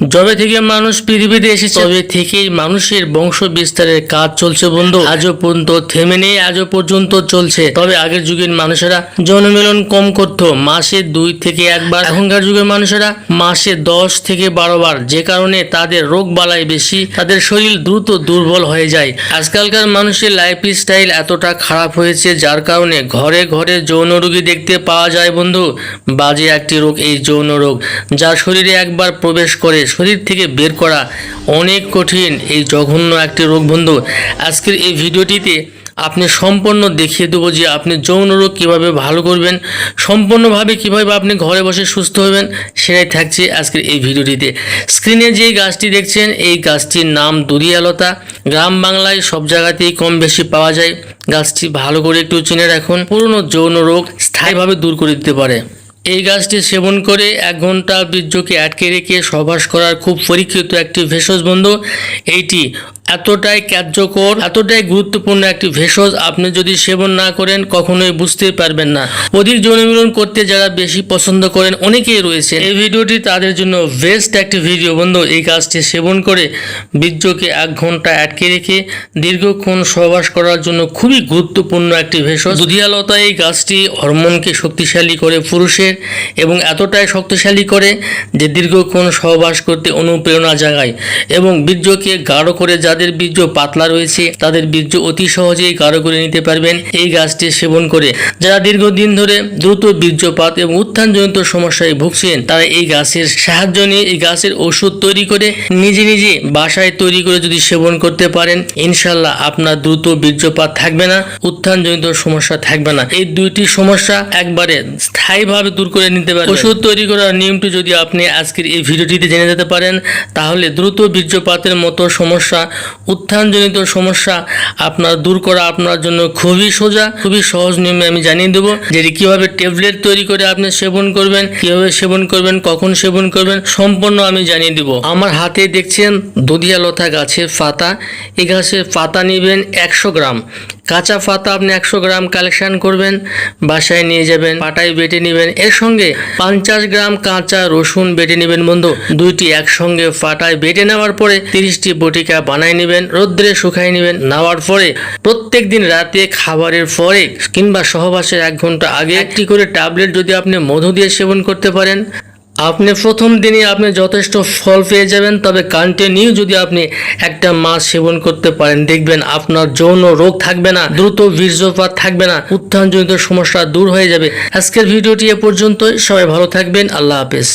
যবে থেকে মানুষ পৃথিবীতে এসেছে তবে থেকেই মানুষের বংশ বিস্তারের কাজ চলছে বন্ধু। আজও পর্যন্ত থেমে নেই আজও পর্যন্ত চলছে। তবে আগের যুগের মানুষেরা জনমিলন কম করত মাসে দুই থেকে একবার। এখনকার যুগের মানুষেরা মাসে দশ থেকে বারো বার। যে কারণে তাদের রোগ বালাই বেশি তাদের শরীর দ্রুত দুর্বল হয়ে যায়। আজকালকার মানুষের লাইফ স্টাইল এতটা খারাপ হয়েছে যার কারণে ঘরে ঘরে যৌন রোগী দেখতে পাওয়া যায় বন্ধু। বাজে একটি রোগ এই যৌন রোগ যা শরীরে একবার প্রবেশ করে শরীর থেকে বের করা অনেক কঠিন এই জঘন্য একটি রোগ বন্ধু। আজকের এই ভিডিওটিতে আপনি সম্পূর্ণ দেখিয়ে দেবো যে আপনি যৌন রোগ কীভাবে ভালো করবেন, সম্পূর্ণভাবে কীভাবে আপনি ঘরে বসে সুস্থ হবেন, সেটাই থাকছে আজকের এই ভিডিওটিতে। স্ক্রিনে যে গাছটি দেখছেন, এই গাছটির নাম দুরিয়ালতা। গ্রাম বাংলায় সব জায়গাতেই কম বেশি পাওয়া যায়। গাছটি ভালো করে একটু চিনে রাখুন। পুরনো যৌন রোগ স্থায়ীভাবে দূর করে দিতে পারে। এই গাছটি সেবন করে এক ঘণ্টা বীর্যকে আটকে রেখে সবাস করার খুব পরীক্ষিত একটি ভেষজ বন্ধু। এইটি এতটাই কার্যকর, এতটাই গুরুত্বপূর্ণ একটি ভেষজ আপনি যদি সেবন না করেন, কখনোই বুঝতে পারবেন না। অধিক যৌনমিলন করতে যারা বেশি পছন্দ করেন, অনেকেই রয়েছে এই ভিডিওটি তাদের জন্য বেস্ট একটি ভিডিও বন্ধু, এই গাছটি সেবন করে বীর্যকে এক ঘণ্টা আটকে রেখে দীর্ঘক্ষণ সহবাস করার জন্য খুবই গুরুত্বপূর্ণ একটি ভেষজ। দুধিয়ালতা এই গাছটি হরমোনকে শক্তিশালী করে পুরুষের এবং এতটাই শক্তিশালী করে যে দীর্ঘক্ষণ সহবাস করতে অনুপ্রেরণা জাগায় এবং বীর্যকে গাঢ় করে যাদের বীর্য পাতলা রয়েছে, তাদের বীর্য অতি সহজেই গাঢ় করে নিতে পারবেন এই গাছটি সেবন করে। যারা দীর্ঘদিন ধরে দ্রুত বীর্যপাত এবং উত্থানজনিত সমস্যায় ভুগছেন, তারা এই গাছের সাহায্য নিয়ে এই গাছের ওষুধ তৈরি করে নিজে নিজে বাসায় তৈরি করে যদি সেবন করতে পারেন ইনশাল্লাহ আপনার দ্রুত বীর্যপাত থাকবে না, উত্থানজনিত সমস্যা থাকবে না। এই দুইটি সমস্যা একবারে স্থায়ীভাবে দূর করে নিতে পারেন ওষুধ তৈরি করার নিয়মটি যদি আপনি আজকের এই ভিডিওটিতে জেনে যেতে পারেন, তাহলে দ্রুত বীর্যপাতের মতো সমস্যা উত্থানজনিত সমস্যা আপনার দূর করা আপনার জন্য খুবই সোজা, খুবই সহজ নিয়মে আমি জানিয়ে দেবো যেটি কীভাবে ট্যাবলেট তৈরি করে আপনি সেবন করবেন, কীভাবে সেবন করবেন, কখন সেবন করবেন সম্পূর্ণ আমি জানিয়ে দেবো। আমার হাতে দেখছেন দধিয়া লতা গাছের পাতা এই গাছের পাতা নেবেন একশো গ্রাম। কাঁচা পাতা আপনি একশো গ্রাম কালেকশন করবেন, বাসায় নিয়ে যাবেন, পাটায় বেটে নেবেন। এর সঙ্গে পঞ্চাশ গ্রাম কাঁচা রসুন বেটে নেবেন বন্ধু। দুইটি একসঙ্গে পাটায় বেটে নেওয়ার পরে তিরিশটি বটিকা বানায় নেবেন, রোদ্রে শুকাই নেবেন। নেওয়ার পরে প্রত্যেক দিন রাতে খাবারের পরে কিংবা সহবাসের এক ঘণ্টা আগে একটি করে ট্যাবলেট যদি আপনি মধু দিয়ে সেবন করতে পারেন আপনি প্রথম দিনে আপনি যথেষ্ট ফল পেয়ে যাবেন, তবে কন্টিনিউ যদি আপনি একটা মাছ সেবন করতে পারেন, দেখবেন আপনার যৌন রোগ থাকবে না, দ্রুত বীর্যপাত থাকবে না, উত্থানজনিত সমস্যা দূর হয়ে যাবে। আজকের ভিডিওটি এ পর্যন্তই, সবাই ভালো থাকবেন, আল্লাহ হাফেজ।